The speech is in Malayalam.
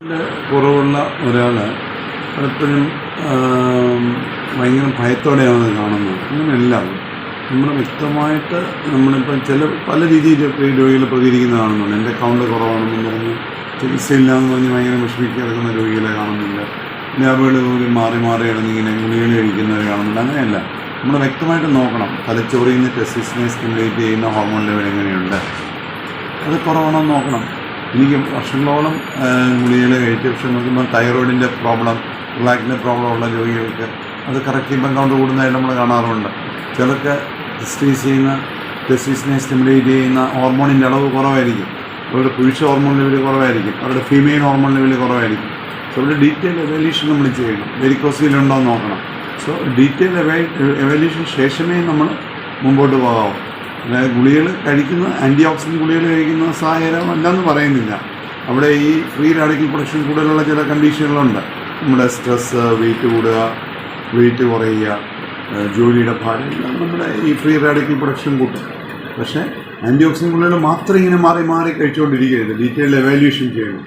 കുറവുള്ള ഒരാൾ പലപ്പോഴും ഭയങ്കര ഭയത്തോടെയാണ് കാണുന്നത്. അങ്ങനെയല്ല. നമ്മൾ വ്യക്തമായിട്ട് നമ്മളിപ്പം ചില പല രീതിയിൽ രോഗികൾ പ്രതികരിക്കുന്ന കാണുന്നുണ്ട് എന്റെ കൗണ്ട് കുറവാണെന്നും പറഞ്ഞ് ചികിത്സയില്ലാന്ന് പറഞ്ഞ് ഭയങ്കര വിഷമിക്കുക കിടക്കുന്ന രോഗികളെ കാണുന്നില്ല ലാബുകൾ പോലും മാറി മാറി ഇടന്നിങ്ങനെ ഗുളികൾ കഴിക്കുന്നവരെ കാണുന്നില്ല അങ്ങനെയല്ല. നമ്മൾ വ്യക്തമായിട്ട് നോക്കണം. തലച്ചോറിൽ നിന്ന് ടെസ്റ്റിസിനെ സ്റ്റിമുലേറ്റ് ചെയ്യുന്ന ഹോർമോൺ ലെവൽ എങ്ങനെയുണ്ട്. അത് കുറവാണോ നോക്കണം. എനിക്ക് വർഷങ്ങളോളം ഗുളികൾ കഴിച്ച് പക്ഷെ നോക്കുമ്പോൾ തൈറോയിഡിന്റെ പ്രോബ്ലം ബ്ലാക്കിന്റെ പ്രോബ്ലം ഉള്ള രോഗികൾക്ക് അത് കറക്റ്റ് ചെയ്യുമ്പോൾ കൗണ്ട് കൂടുന്നതായിട്ട് നമ്മൾ കാണാറുണ്ട്. ചിലർക്ക് ടെസ്റ്റീസ് ചെയ്യുന്ന ടെസ്റ്റീസിനെ സ്റ്റിമുലേറ്റ് ചെയ്യുന്ന ഹോർമോണിന്റെ അളവ് കുറവായിരിക്കും. അവരുടെ പുരുഷ ഹോർമോൺ ലെവൽ കുറവായിരിക്കും. അവരുടെ ഫീമെയിൽ ഹോർമോൺ ലെവൽ കുറവായിരിക്കും. സോ അവരുടെ ഡീറ്റെയിൽ എവല്യൂഷൻ നമ്മൾ ചെയ്യണം. വെരിക്കോസിലുണ്ടോ എന്ന് നോക്കണം. സോ ഡീറ്റെയിൽ എവല്യൂഷൻ ശേഷമേ നമ്മൾ മുമ്പോട്ട് പോകാവൂ. അതായത് ഗുളികൾ കഴിക്കുന്ന ആന്റി ഓക്സിഡന്റ് ഗുളികൾ കഴിക്കുന്ന സാഹചര്യം അല്ലെന്ന് പറയുന്നില്ല. അവിടെ ഈ ഫ്രീ റാഡിക്കൽ പ്രൊഡക്ഷൻ കൂടുതലുള്ള ചില കണ്ടീഷനുകളുണ്ട് നമ്മുടെ സ്ട്രെസ്സ് വെയിറ്റ് കൂടുക വെയിറ്റ് കുറയുക ജോലിയുടെ ഭാരം നമ്മുടെ ഈ ഫ്രീ റാഡിക്കൽ പ്രൊഡക്ഷൻ കൂട്ടും പക്ഷേ ആന്റി ഓക്സിഡന്റ് ഗുളികൾ മാത്രം ഇങ്ങനെ മാറി മാറി കഴിച്ചുകൊണ്ടിരിക്കരുത്. ഡീറ്റെയിൽ എവാലുവേഷൻ ചെയ്യണം.